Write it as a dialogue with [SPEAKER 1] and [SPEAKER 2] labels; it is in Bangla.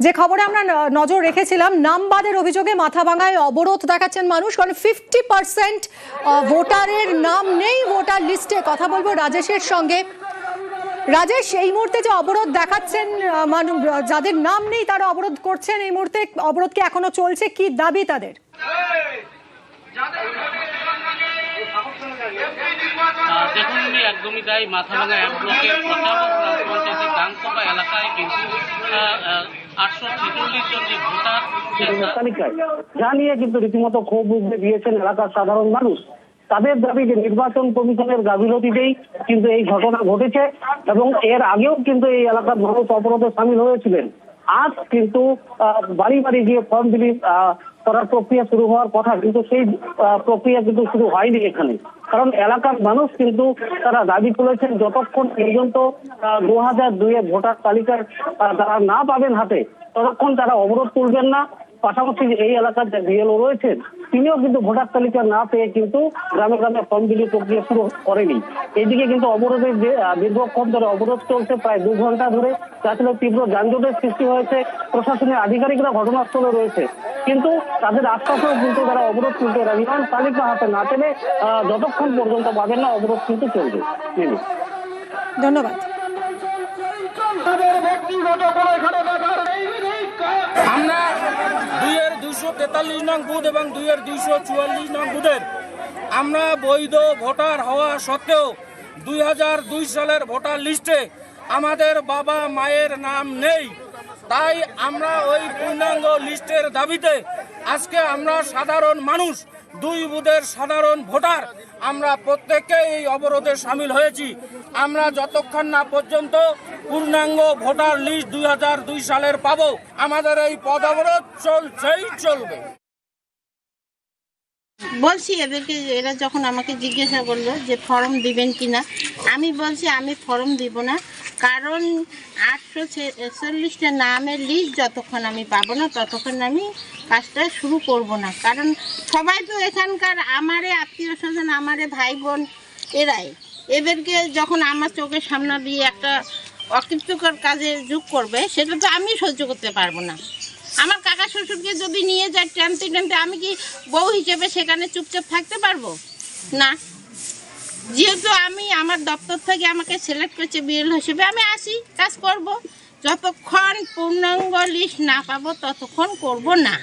[SPEAKER 1] যে খবরে আমরা নজর রেখেছিলাম নামবাদের অভিযোগে মাথাভাঙায় অবরোধ দেখাচ্ছেন মানুষ কারণ ফিফটি পার্সেন্ট ভোটারের নাম নেই ভোটার লিস্টে কথা বলব রাজেশের সঙ্গে। রাজেশ এই মুহূর্তে যে অবরোধ দেখাচ্ছেন আহ, মানু- যাদের নাম নেই তারা অবরোধ করছেন এই মুহূর্তে অবরোধ কি এখনও চলছে? কি দাবি তাদের?
[SPEAKER 2] দেখুন একদমই তাই এক ব্লকের এলাকায় কিন্তু আটশো ছেচল্লিশ জন যে ভোটার সে তা-
[SPEAKER 3] তালিকায় যা নিয়ে কিন্তু রীতিমতো ক্ষোভ উগড়ে দিয়েছেন এলাকার সাধারণ মানুষ। তাদের দাবি যে নির্বাচন কমিশনের গাফিলতিতেই কিন্তু এই ঘটনা ঘটেছে এবং এর আগেও কিন্তু এই এলাকার মানুষ অবরোধে সামিল হয়েছিলেন। আজ কিন্তু আহ, বাড়ি বাড়ি গিয়ে ফর্ম বিলি আহ, করার প্রক্রিয়া শুরু হওয়ার কথা কিন্তু সেই প্রক্রিয়া কিন্তু শুরু হয়নি এখানে। কারণ এলাকার মানুষ কিন্তু তারা দাবি করেছেন যতক্ষণ পর্যন্ত দু হাজার দুইয়ের ভোটার তালিকার তারা না পাবেন হাতে, ততক্ষণ তারা অবরোধ তুলবেন না। পাশাপাশি এই এলাকার যে বিএলও রয়েছেন তিনিও কিন্তু ভোটার তালিকা না পেয়ে কিন্তু গ্রামে গ্রামে ফর্ম বিলি প্রক্রিয়া শুরু করেনি। এদিকে কিন্তু অবরোধের যে দীর্ঘক্ষণ ধরে অবরোধ চলছে প্রায় দু ঘণ্টা ধরে আসলে তীব্র যানজটের সৃষ্টি হয়েছে প্রশাসনের আধিকারিকরা ঘটনাস্থলে রয়েছে। কিন্তু তাদের আশ্বাসেও কিন্তু তারা অবরোধ তুলতে রাজি নন। তালিকা হাতে না পেলে আহ, যতক্ষণ পর্যন্ত পাবেন না অবরোধ কিন্তু চলবে।
[SPEAKER 1] ধন্যবাদ।
[SPEAKER 4] আমরা দুইশো তেতাল্লিশ নং বুথ এবং দুইয়ের দুইশো চুয়াল্লিশ নং বুথের। আমরা বৈধ ভোটার হওয়া সত্ত্বেও দুই হাজার দুই সালের ভোটার লিস্টে আমাদের বাবা মায়ের নাম নেই। তাই আমরা ওই পূর্ণাঙ্গ লিস্টের দাবিতে আজকে আমরা সাধারণ মানুষ দুই বুথের সাধারণ ভোটার। আমরা প্রত্যেকে এই অবরোধে সামিল হয়েছি। আমরা যতক্ষণ না পর্যন্ত পূর্ণাঙ্গ ভোটার লিস্ট দুই হাজার দুই সালের পাব, আমাদের এই পদ অবরোধ চলছেই চলবে।
[SPEAKER 5] বলছি এদেরকে, এরা যখন আমাকে জিজ্ঞাসা করল যে ফর্ম দিবেন কি না আমি বলছি আমি ফর্ম দিব না। কারণ আটশো ছেচল্লিশটা নামের লিস্ট যতক্ষণ আমি পাবো না, ততক্ষণ আমি কাজটা শুরু করব না। কারণ সবাই তো এখানকার আমারে আত্মীয় স্বজন আমারে ভাই বোন এরাই। এদেরকে যখন আমার চোখের সামনে দিয়ে একটা অকৃতকর কাজে যোগ করবে, সেটা তো আমি সহ্য করতে পারব না। আমার কাকা শ্বশুরকে যদি নিয়ে যায় টানতে টানতে আমি কি বউ হিসেবে সেখানে চুপচাপ থাকতে পারব? না। যেহেতু আমি আমার দপ্তর থেকে আমাকে সিলেক্ট করেছে বিএল হিসেবে, আমি আসি, কাজ করব। যতক্ষণ পূর্ণাঙ্গ লিস্ট না পাবো, ততক্ষণ করব না।